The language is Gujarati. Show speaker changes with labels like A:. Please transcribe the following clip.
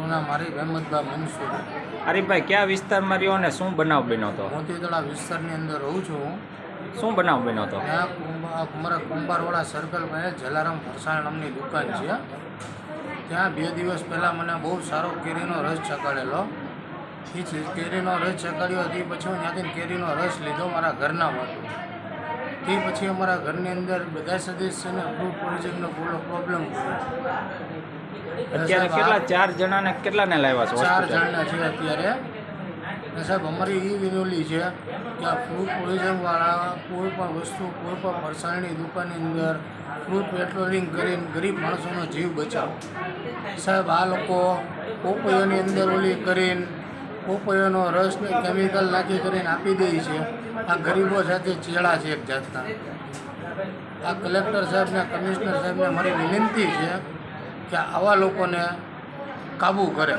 A: મારું નામ હરીફ અહેમદબા મંસૂર
B: હરીફભાઈ કયા વિસ્તારમાં રહ્યો અને શું બનાવ બન્યો હતો?
A: મોતીતળા વિસ્તારની અંદર રહું છું. હું
B: શું બનાવ બન્યો હતો?
A: અમારા કુંભારવાળા સર્કલ પાસે જલારામ ફરસાણ નામની દુકાન છે. ત્યાં બે દિવસ પહેલાં મને બહુ સારો કેરીનો રસ ચકાડેલો એ કેરીનો રસ ચકાડ્યો હતી પછી હું ત્યાંથી કેરીનો રસ લીધો મારા ઘરના માટે. તે પછી અમારા ઘરની અંદર બધા સદસ્યને ફૂડ પોઈઝનનો પૂરો પ્રોબ્લેમ
B: અત્યારે કેટલા ચાર જણાને કેટલાને લાવ્યા છો
A: ચાર જણના છે અત્યારે. ને સાહેબ અમારી એ વિનોલી છે કે આ ફ્રૂટ પોઈઝનવાળા કોઈ પણ વસ્તુ કોઈ પણ ફરસાણની દુકાનની અંદર ફ્રૂટ પેટ્રોલિંગ કરીને ગરીબ માણસોનો જીવ બચાવો. સાહેબ આ લોકો પોપૈયાની અંદર ઓલી કરીને પોપૈયાનો રસને કેમિકલ નાખી કરીને આપી દે છે. આ ગરીબો સાથે ચેડા છે એક જાતના. આ કલેક્ટર સાહેબને કમિશનર સાહેબને મારી વિનંતી છે કે આવા લોકોને કાબૂ કરે.